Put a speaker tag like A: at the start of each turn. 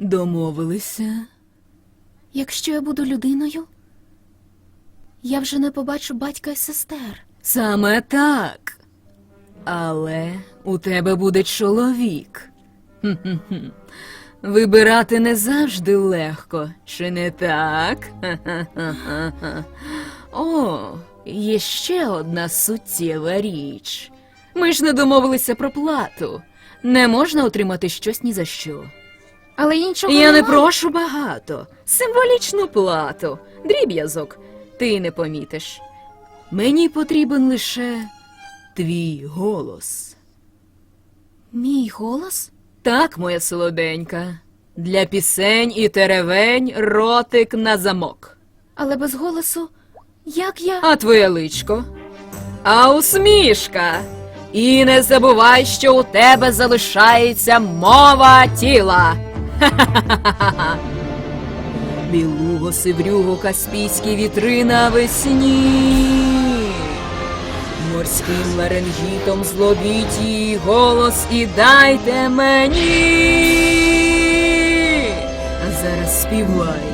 A: Домовилися.
B: Якщо я буду людиною, я вже не побачу батька і сестер.
A: Саме так. Але у тебе буде чоловік. Хм-хм-хм. Вибирати не завжди легко, чи не так? Ха-ха-ха-ха. О, є ще одна суттєва річ. Ми ж не домовилися про плату. Не можна отримати щось ні за що.
B: Але іншого
A: Я не
B: немає.
A: прошу багато. Символічну плату, дріб'язок. Ти не помітиш. Мені потрібен лише твій голос.
B: Мій голос?
A: Так, моя солоденька. Для пісень і теревень ротик на замок.
B: Але без голосу. Як я.
A: А твоє личко? А усмішка. І не забувай, що у тебе залишається мова тіла. Білуго сиврюго каспійські вітри на весні. Морським ларингітом зловіть її голос і дайте мені. А зараз співай.